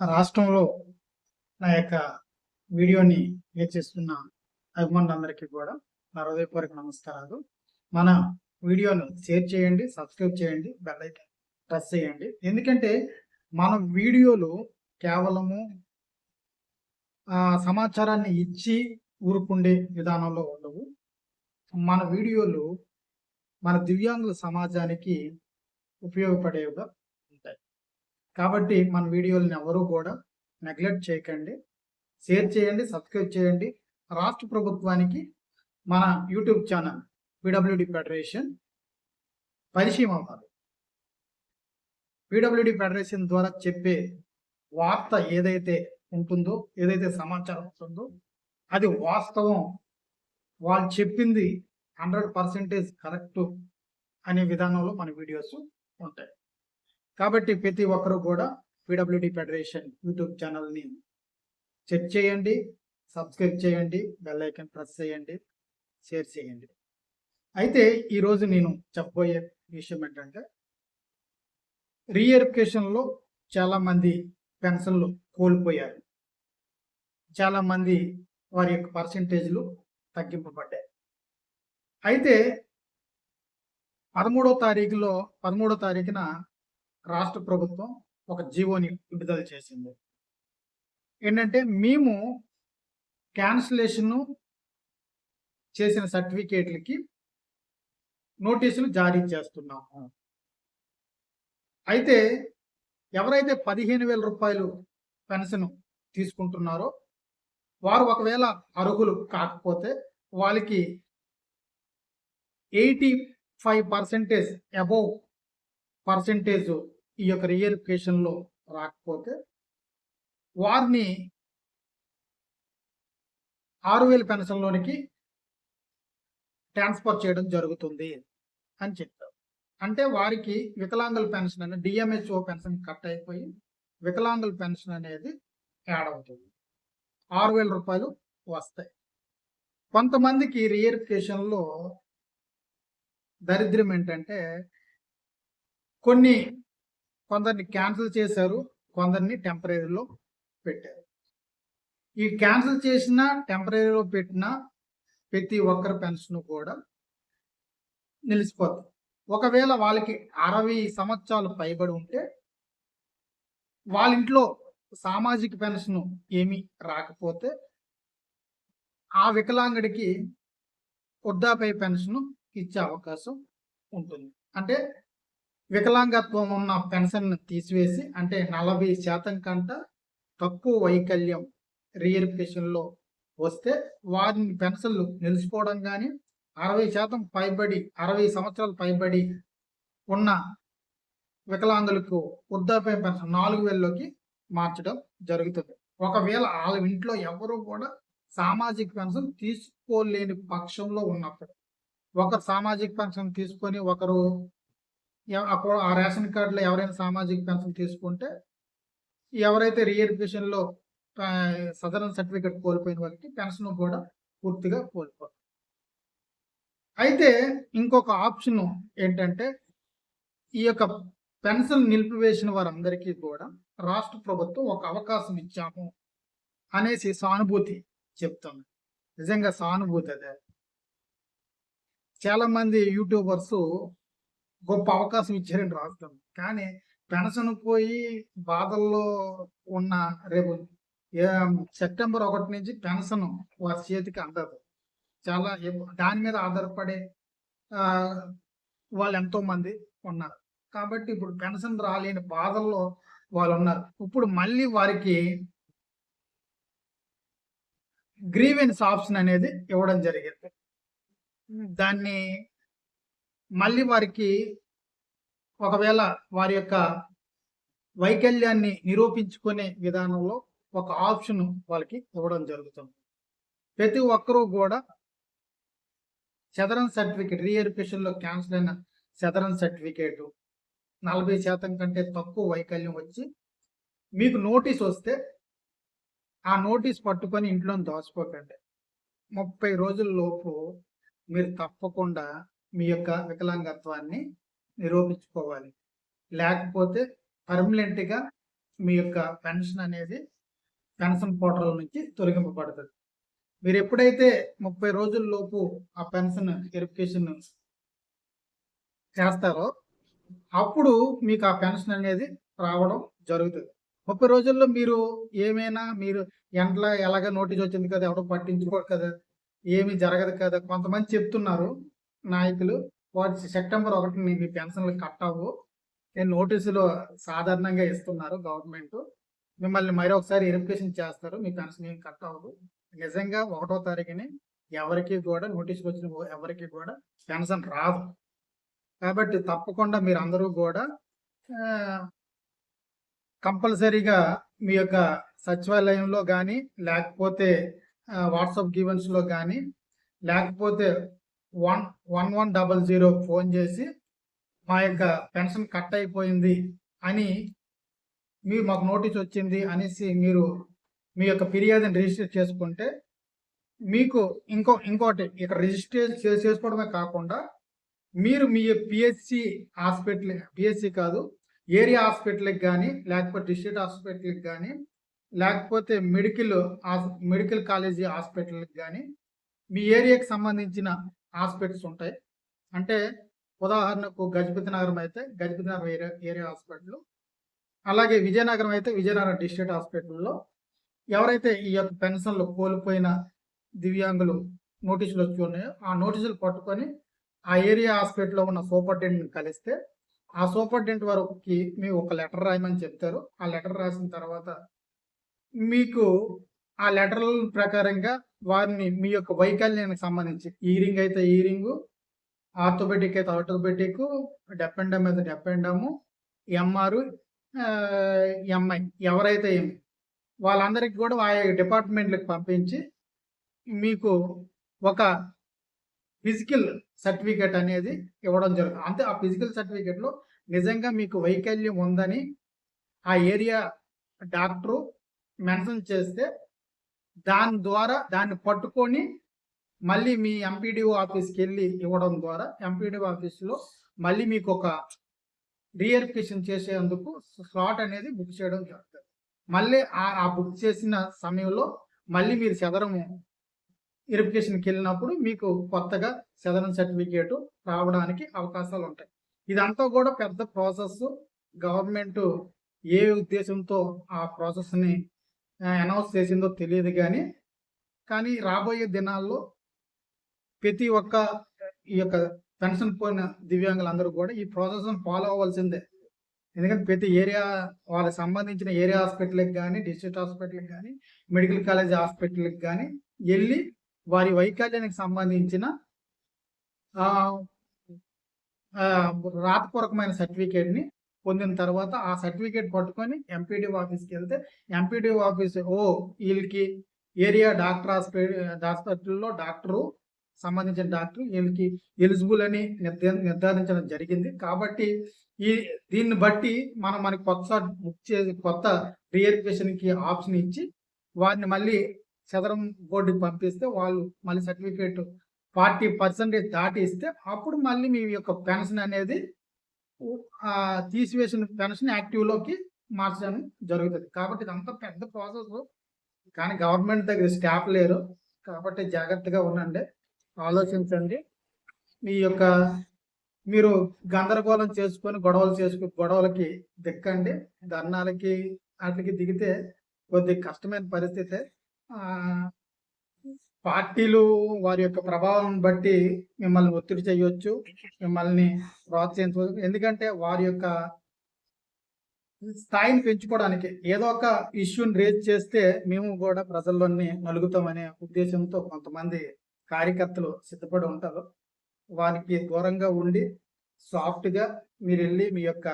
రాష్ట్రంలో నా యొక్క వీడియోని వీక్షిస్తున్న అభిమానులందరికీ కూడా నా హృదయపూర్వక నమస్కారాలు. మన వీడియోను షేర్ చేయండి సబ్స్క్రైబ్ చేయండి బెల్ ఐకాన్ ప్రెస్ చేయండి. ఎందుకంటే మన వీడియోలు కేవలము ఆ, సమాచారాన్ని ఇచ్చి ఊరుకుండే విధానంలో ఉండవు. మన వీడియోలు మన దివ్యాంగుల సమాజానికి ఉపయోగపడేవిగా కాబట్టి మన వీడియోలను ఎవరు కూడా నెగ్లెక్ట్ చేయకండి. షేర్ చేయండి సబ్స్క్రైబ్ చేయండి. రాష్ట్ర ప్రభుత్వానికి మన యూట్యూబ్ ఛానల్ పీడబ్ల్యూడి ఫెడరేషన్ పరిచయం అవ్వాలి. పీడబ్ల్యూడి ఫెడరేషన్ ద్వారా చెప్పే వార్త ఏదైతే ఉంటుందో ఏదైతే సమాచారం ఉంటుందో అది వాస్తవం. వాళ్ళు చెప్పింది హండ్రెడ్ పర్సెంటేజ్ కరెక్ట్ అనే విధానంలో మన వీడియోస్ ఉంటాయి. కాబట్టి ప్రతి ఒక్కరూ కూడా పీడబ్ల్యూడి ఫెడరేషన్ యూట్యూబ్ ఛానల్ని చెక్ చేయండి సబ్స్క్రైబ్ చేయండి బెల్ ఐకాన్ ప్రెస్ చేయండి షేర్ చేయండి. అయితే ఈరోజు నేను చెప్పబోయే విషయం ఏంటంటే రీఎరిఫికేషన్లో చాలామంది పెన్షన్లు కోల్పోయారు. చాలామంది వారి యొక్క పర్సంటేజ్లు తగ్గింపబడ్డాయి. అయితే పదమూడో తారీఖులో పదమూడో తారీఖున రాష్ట్ర ప్రభుత్వం ఒక జీవోని విడుదల చేసింది. ఏంటంటే మేము క్యాన్సిలేషన్ చేసిన సర్టిఫికేట్లకి నోటీసులు జారీ చేస్తున్నాము. అయితే ఎవరైతే పదిహేను వేల రూపాయలు పెన్షన్ తీసుకుంటున్నారో వారు ఒకవేళ అర్హులు కాకపోతే వాళ్ళకి eighty five percentage above percentage ఈ యొక్క రియరిఫికేషన్లో రాకపోతే వారిని ఆరు వేల పెన్షన్లోనికి ట్రాన్స్ఫర్ చేయడం జరుగుతుంది అని చెప్పారు. అంటే వారికి వికలాంగుల పెన్షన్ అనేది డిఎంహెచ్ఓ పెన్షన్ కట్ అయిపోయి వికలాంగుల పెన్షన్ అనేది యాడ్ అవుతుంది. ఆరు వేల రూపాయలు వస్తాయి. కొంతమందికి రియరిఫికేషన్లో దరిద్రం ఏంటంటే కొన్ని కొందరిని క్యాన్సిల్ చేశారు కొందరిని టెంపరీలో పెట్టారు. ఈ క్యాన్సిల్ చేసిన టెంపరీలో పెట్టిన ప్రతి ఒక్కరి పెన్షన్ కూడా నిలిచిపోతుంది ఒకవేళ వాళ్ళకి అరవై సంవత్సరాలు పైబడి ఉంటే వాళ్ళ ఇంట్లో సామాజిక పెన్షన్ ఏమీ రాకపోతే ఆ వికలాంగుడికి వృద్ధాపై పెన్షన్ ఇచ్చే అవకాశం ఉంటుంది. అంటే వికలాంగత్వం ఉన్న పెన్షన్ తీసివేసి అంటే నలభై శాతం కంట తక్కువ వైకల్యం రీఎరిఫికేషన్లో వస్తే వారిని పెన్షన్లు నిలిచిపోవడం కానీ అరవై శాతం పైబడి అరవై సంవత్సరాలు పైబడి ఉన్న వికలాంగులకు వృద్ధాప్య పెన్షన్ నాలుగు వేలలోకి మార్చడం జరుగుతుంది. ఒకవేళ వాళ్ళ ఇంట్లో ఎవరు కూడా సామాజిక పెన్షన్ తీసుకోలేని పక్షంలో ఉన్నప్పుడు ఒకరు సామాజిక పెన్షన్ తీసుకొని ఒకరు ఆ రేషన్ కార్డులో ఎవరైనా సామాజిక పెన్షన్ తీసుకుంటే ఎవరైతే రీఎడ్యుకేషన్లో సదరన్ సర్టిఫికేట్ కోల్పోయిన వారికి పెన్షన్ కూడా పూర్తిగా కోల్పోతారు అయితే ఇంకొక ఆప్షన్ ఏంటంటే ఈ యొక్క పెన్షన్ నిలిపివేసిన వారందరికీ కూడా రాష్ట్ర ప్రభుత్వం ఒక అవకాశం ఇచ్చాము అనేసి సానుభూతి చెప్తుంది. నిజంగా సానుభూతి అదే. చాలామంది యూట్యూబర్సు యూట్యూబర్స్ గొప్ప అవకాశం ఇచ్చారని రాస్తుంది కానీ పెన్షన్ పోయి బాధల్లో ఉన్న రేపు సెప్టెంబర్ ఒకటి నుంచి పెన్షన్ వారి చేతికి అందదు. చాలా దాని మీద ఆధారపడే వాళ్ళు ఎంతో మంది ఉన్నారు. కాబట్టి ఇప్పుడు పెన్షన్ రాలేని బాధల్లో వాళ్ళు ఉన్నారు. ఇప్పుడు మళ్ళీ వారికి గ్రీవెన్స్ ఆప్షన్ అనేది ఇవ్వడం జరిగింది. దాన్ని మళ్ళీ వారికి ఒకవేళ వారి యొక్క వైకల్యాన్ని నిరూపించుకునే విధానంలో ఒక ఆప్షన్ వాళ్ళకి ఇవ్వడం జరుగుతుంది. ప్రతి ఒక్కరూ కూడా చదరం సర్టిఫికేట్ రీఎడ్యుకేషన్లో క్యాన్సిల్ అయిన చదరం సర్టిఫికేట్ నలభై శాతం కంటే తక్కువ వైకల్యం వచ్చి మీకు నోటీస్ వస్తే ఆ నోటీస్ పట్టుకొని ఇంట్లో దాచుకోకండి. ముప్పై రోజుల లోపు మీరు తప్పకుండా మీ యొక్క వికలాంగత్వాన్ని నిరూపించుకోవాలి. లేకపోతే పర్మనెంట్గా మీ యొక్క పెన్షన్ అనేది పెన్షన్ పోర్టల్ నుంచి తొలగింపబడుతుంది. మీరు ఎప్పుడైతే ముప్పై రోజుల్లోపు ఆ పెన్షన్ వెరిఫికేషన్ చేస్తారో అప్పుడు మీకు ఆ పెన్షన్ అనేది రావడం జరుగుతుంది. ముప్పై రోజుల్లో మీరు ఏమైనా మీరు ఎంట్లో ఎలాగ నోటీస్ వచ్చింది కదా ఎవడో పట్టించుకోరు కదా ఏమీ జరగదు కదా కొంతమంది చెప్తున్నారు. నాయకులు వాటి సెప్టెంబర్ ఒకటిని మీ పెన్షన్లు కట్ అవ్వు. నేను నోటీసులు సాధారణంగా ఇస్తున్నారు గవర్నమెంట్. మిమ్మల్ని మరొకసారి ఎరిఫికేషన్ వెరిఫికేషన్ చేస్తారు మీ పెన్షన్ ఏం కట్ అవ్వదు. నిజంగా ఒకటో తారీఖుని ఎవరికి కూడా నోటీస్ వచ్చిన ఎవరికి కూడా పెన్షన్ రాదు. కాబట్టి తప్పకుండా మీరు అందరూ కూడా కంపల్సరీగా మీ యొక్క సచివాలయంలో కానీ లేకపోతే వాట్సాప్ గివెన్స్లో కానీ లేకపోతే one one one double zero phone చేసి మా యొక్క పెన్షన్ కట్ అయిపోయింది అని మీరు మాకు నోటీస్ వచ్చింది అనేసి మీరు మీ యొక్క ఫిర్యాదుని రిజిస్టర్ చేసుకుంటే మీకు ఇంకో ఇంకోటి ఇక్కడ రిజిస్టర్ చేసుకోవడమే కాకుండా మీరు మీ పిహెచ్సి హాస్పిటల్ పిహెచ్సి కాదు ఏరియా హాస్పిటల్కి కానీ లేకపోతే డిస్ట్రిక్ట్ హాస్పిటల్కి కానీ లేకపోతే మెడికల్ మెడికల్ కాలేజీ హాస్పిటల్కి కానీ మీ ఏరియాకి సంబంధించిన హాస్పిటల్స్ ఉంటాయి. అంటే ఉదాహరణకు గజపతి నగరం అయితే గజపతి నగరం ఏరియా ఏరియా హాస్పిటల్. అలాగే విజయనగరం అయితే విజయనగరం డిస్ట్రిక్ట్ హాస్పిటల్లో ఎవరైతే ఈ యొక్క పెన్షన్లు కోల్పోయిన దివ్యాంగులు నోటీసులు వచ్చి ఉన్నాయో ఆ నోటీసులు పట్టుకొని ఆ ఏరియా హాస్పిటల్లో ఉన్న సూపరింటెండెంట్ కలిస్తే ఆ సూపరింటెండెంట్ వారికి మీ ఒక లెటర్ రాయమని చెప్తారు. ఆ లెటర్ రాసిన తర్వాత మీకు ఆ లెటర్ల ప్రకారంగా వారిని మీ యొక్క వైకల్యానికి సంబంధించి ఈ రింగ్ అయితే ఈరింగు ఆర్థోపెటిక్ అయితే ఆర్థోపెటిక్ డెపెండమ్ అయితే డెపెండము ఎంఆర్ ఎంఐ ఎవరైతే ఏమి వాళ్ళందరికీ కూడా ఆ డిపార్ట్మెంట్లకు పంపించి మీకు ఒక ఫిజికల్ సర్టిఫికేట్ అనేది ఇవ్వడం జరుగుతుంది. అంటే ఆ ఫిజికల్ సర్టిఫికేట్లో నిజంగా మీకు వైకల్యం ఉందని ఆ ఏరియా డాక్టరు మెన్షన్ చేస్తే దాని ద్వారా దాన్ని పట్టుకొని మళ్ళీ మీ ఎంపీడీఓ ఆఫీస్కి వెళ్ళి ఇవ్వడం ద్వారా ఎంపీడీఓ ఆఫీస్లో మళ్ళీ మీకు ఒక రీఎరిఫికేషన్ చేసేందుకు స్లాట్ అనేది బుక్ చేయడం జరుగుతుంది. మళ్ళీ ఆ బుక్ చేసిన సమయంలో మళ్ళీ మీరు చదరము వెరిఫికేషన్కి వెళ్ళినప్పుడు మీకు కొత్తగా చదరం సర్టిఫికేట్ రావడానికి అవకాశాలు ఉంటాయి. ఇదంతా కూడా పెద్ద ప్రాసెస్ గవర్నమెంట్ ఏ ఉద్దేశంతో ఆ ప్రాసెస్ని అనౌన్స్ చేసిందో తెలియదు కానీ కానీ రాబోయే దినాల్లో ప్రతి ఒక్క ఈ యొక్క పెన్షన్ పోయిన దివ్యాంగులందరూ కూడా ఈ ప్రాసెస్ను ఫాలో అవ్వాల్సిందే. ఎందుకంటే ప్రతి ఏరియా వాళ్ళకి సంబంధించిన ఏరియా హాస్పిటల్కి కానీ డిస్ట్రిక్ట్ హాస్పిటల్కి కానీ మెడికల్ కాలేజ్ హాస్పిటల్కి కానీ వెళ్ళి వారి వైకల్యానికి సంబంధించిన రాతపూర్వకమైన సర్టిఫికేట్ని పొందిన తర్వాత ఆ సర్టిఫికేట్ పట్టుకొని ఎంపీడీ ఆఫీస్కి వెళ్తే ఎంపీడీ ఆఫీస్ ఓ వీళ్ళకి ఏరియా డాక్టర్ హాస్పిటల్లో డాక్టరు సంబంధించిన డాక్టర్ వీళ్ళకి ఎలిజిబుల్ అని నిర్ధారించడం జరిగింది. కాబట్టి ఈ దీన్ని బట్టి మనం మనకి కొత్త బుక్ చేసి కొత్త కి ఆప్షన్ ఇచ్చి వారిని మళ్ళీ చదరం బోర్డుకి పంపిస్తే వాళ్ళు మళ్ళీ సర్టిఫికేట్ ఫార్టీ పర్సెంటేజ్ దాటి ఇస్తే అప్పుడు మళ్ళీ మీ యొక్క పెన్షన్ అనేది తీసివేసిన పెన్షన్ యాక్టివ్లోకి మార్చడం జరుగుతుంది. కాబట్టి ఇదంతా పెద్ద ప్రాసెస్. కానీ గవర్నమెంట్ దగ్గర స్టాఫ్ లేరు. కాబట్టి జాగ్రత్తగా ఉండండి. ఆలోచించండి. మీ యొక్క మీరు గందరగోళం చేసుకొని గొడవలు చేసుకుని గొడవలకి దిక్కండి. ధర్నాలకి వాటికి దిగితే కొద్ది కష్టమైన పరిస్థితి పార్టీలు వారి యొక్క ప్రభావం బట్టి మిమ్మల్ని ఒత్తిడి చేయొచ్చు మిమ్మల్ని ప్రోత్సహించవచ్చు. ఎందుకంటే వారి యొక్క స్థాయిని పెంచుకోవడానికి ఏదో ఒక ఇష్యూని రేజ్ చేస్తే మేము కూడా ప్రజల్లోని నలుగుతామనే ఉద్దేశంతో కొంతమంది కార్యకర్తలు సిద్ధపడి ఉంటారు. వారికి దూరంగా ఉండి సాఫ్ట్గా మీరు వెళ్ళి మీ యొక్క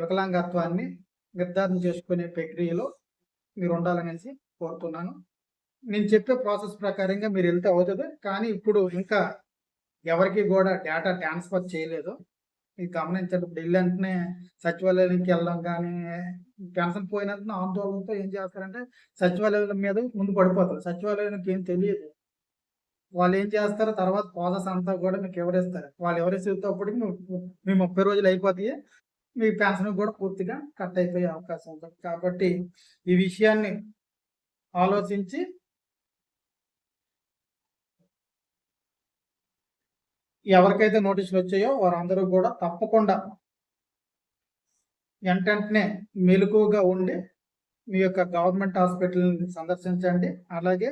వికలాంగత్వాన్ని నిర్ధారణ చేసుకునే ప్రక్రియలో మీరు ఉండాలనేసి కోరుతున్నాను. నేను చెప్పే ప్రాసెస్ ప్రకారంగా మీరు వెళ్తే అవుతుంది. కానీ ఇప్పుడు ఇంకా ఎవరికి కూడా డేటా ట్రాన్స్ఫర్ చేయలేదు. మీరు గమనించండి ఇప్పుడు వెళ్ళి సచివాలయానికి వెళ్ళడం కానీ పెన్షన్ పోయినంత ఆందోళనతో ఏం చేస్తారంటే సచివాలయాల మీద ముందు పడిపోతారు. సచివాలయానికి ఏం తెలియదు. వాళ్ళు ఏం చేస్తారు? తర్వాత ప్రాసెస్ అంతా కూడా మీకు ఎవరిస్తారు వాళ్ళు ఎవరిస్తే మీ ముప్పై రోజులు అయిపోతాయి. మీ పెన్షన్ కూడా పూర్తిగా కట్ అయిపోయే అవకాశం ఉంటుంది కాబట్టి ఈ విషయాన్ని ఆలోచించి ఎవరికైతే నోటీసులు వచ్చాయో వారందరూ కూడా తప్పకుండా వెంటనే మెలకువగా ఉండి మీ యొక్క గవర్నమెంట్ హాస్పిటల్ని సందర్శించండి. అలాగే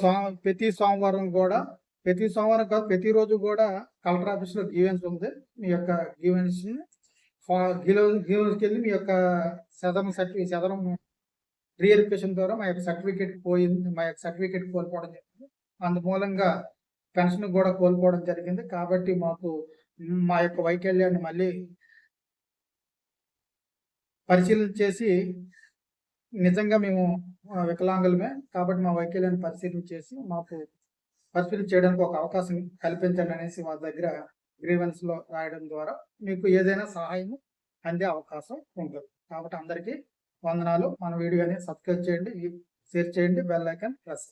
స్వా ప్రతి సోమవారం కూడా ప్రతి సోమవారం కాదు ప్రతిరోజు కూడా కలెక్టర్ ఆఫీస్లో గ్రీవెన్స్ ఉంది. మీ యొక్క గ్రీవెన్స్ని గ్రీవెన్స్కి వెళ్ళి మీ యొక్క సదరం సర్టిఫికేట్ సదరం రీఎడ్యుకేషన్ ద్వారా మా యొక్క సర్టిఫికేట్ పోయింది మా యొక్క సర్టిఫికేట్ కోల్పోవడం జరిగింది. అందుమూలంగా పెన్షన్ కూడా కోల్పోవడం జరిగింది. కాబట్టి మాకు మా యొక్క వైకల్యాన్ని మళ్ళీ పరిశీలన చేసి నిజంగా మేము వికలాంగులమే. కాబట్టి మా వైకల్యాన్ని పరిశీలన చేసి మాకు పరిశీలన చేయడానికి ఒక అవకాశం కల్పించండి అనేసి వాళ్ళ దగ్గర గ్రీవెన్స్లో రాయడం ద్వారా మీకు ఏదైనా సహాయం అందే అవకాశం ఉంటుంది. కాబట్టి అందరికీ వందనాలు. మన వీడియోని సబ్స్క్రైబ్ చేయండి షేర్ చేయండి బెల్ ఐకాన్ ప్రెస్